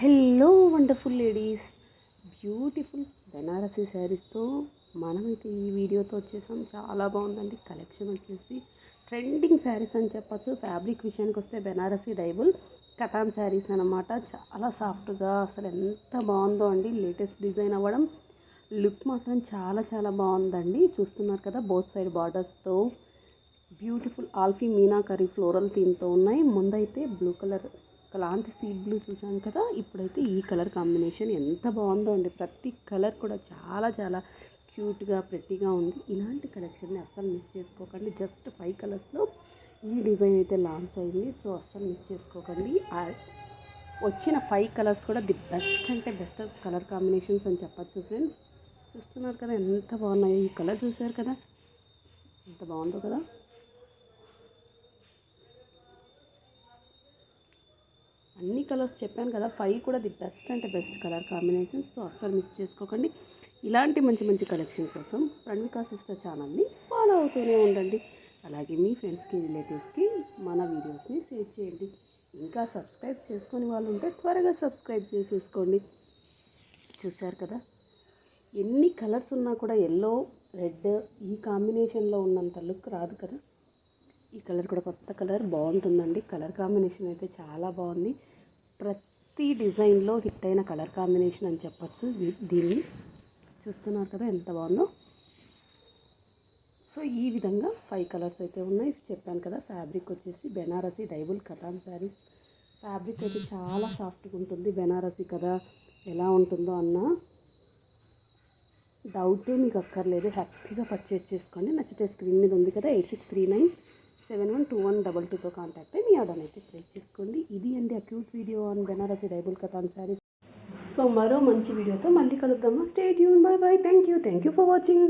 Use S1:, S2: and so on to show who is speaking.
S1: Hello wonderful ladies. Beautiful Banarasi శారీస్తో మనమైతే ఈ వీడియోతో వచ్చేసాం. చాలా బాగుందండి. కలెక్షన్ వచ్చేసి ట్రెండింగ్ శారీస్ అని చెప్పొచ్చు. ఫ్యాబ్రిక్ విషయానికి వస్తే బెనారసీ డైబుల్ కథాన్ శారీస్ అనమాట చాలా సాఫ్ట్గా అసలు ఎంత బాగుందో అండి. లేటెస్ట్ డిజైన్ అవ్వడం లుక్ మాత్రం చాలా చాలా బాగుందండి. చూస్తున్నారు కదా బోత్ సైడ్ బార్డర్స్తో బ్యూటిఫుల్ ఆల్ఫీ మీనాకరీ ఫ్లోరల్ థీమ్తో ఉన్నాయి. ముందైతే బ్లూ కలర్ లాంటి సీ బ్లూ చూసాం కదా ఇప్పుడైతే ఈ కలర్ కాంబినేషన్ ఎంత బాగుందో అండి. ప్రతి కలర్ కూడా చాలా చాలా క్యూట్గా ప్రెట్టీగా ఉంది. ఇలాంటి కలెక్షన్ని అస్సలు మిస్ చేసుకోకండి. జస్ట్ ఫైవ్ కలర్స్లో ఈ డిజైన్ అయితే లాంచ్ అయింది. సో అస్సలు మిస్ చేసుకోకండి. వచ్చిన ఫైవ్ కలర్స్ కూడా ది బెస్ట్ అంటే బెస్ట్ కలర్ కాంబినేషన్స్ అని చెప్పచ్చు ఫ్రెండ్స్. చూస్తున్నారు కదా ఎంత బాగున్నాయో. ఈ కలర్ చూసారు కదా? ఎంత బాగుందో కదా? అన్ని కలర్స్ చెప్పాను కదా ఫైవ్ కూడా ది బెస్ట్ అంటే బెస్ట్ కలర్ కాంబినేషన్ సో అస్సలు మిస్ చేసుకోకండి. ఇలాంటి మంచి మంచి కలెక్షన్ కోసం ప్రణవికా సిస్టర్ ఛానల్ని ఫాలో అవుతూనే ఉండండి. అలాగే మీ ఫ్రెండ్స్కి రిలేటివ్స్కి మన వీడియోస్ని షేర్ చేయండి. ఇంకా సబ్స్క్రైబ్ చేసుకొని వాళ్ళు ఉంటే త్వరగా సబ్స్క్రైబ్ చేసేసుకోండి. చూశారు కదా? ఎన్ని కలర్స్ ఉన్నా కూడా ఎల్లో రెడ్ ఈ కాంబినేషన్లో ఉన్నంత లుక్ రాదు కదా? ఈ కలర్ కూడా కొత్త కలర్ బాగుంటుందండి. కలర్ కాంబినేషన్ అయితే చాలా బాగుంది. ప్రతి డిజైన్లో హిట్ అయిన కలర్ కాంబినేషన్ అని చెప్పచ్చు దీన్ని. చూస్తున్నారు కదా ఎంత బాగుందో. సో ఈ విధంగా ఫైవ్ కలర్స్ అయితే ఉన్నాయి. చెప్పాను కదా ఫ్యాబ్రిక్ వచ్చేసి Banarasi dyeable katan saris. Fabric అయితే చాలా సాఫ్ట్గా ఉంటుంది. బెనారసీ కదా ఎలా ఉంటుందో అన్న డౌటే మీకు అక్కర్లేదు. హ్యాపీగా పర్చేస్ చేసుకోండి. నచ్చితే స్క్రీన్ మీద ఉంది కదా eight six three nine. Seven one two one double టూతో కాంటాక్ట్ అయ్యి మీ ఆర్డర్ అయితే ప్లేస్ చేసుకోండి. ఇది అండి a cute video on Banarasi dyeable katan saris. So మరో మంచి వీడియోతో మళ్ళీ కలుద్దాము. Stay Yoon bye bye thank you thank you for watching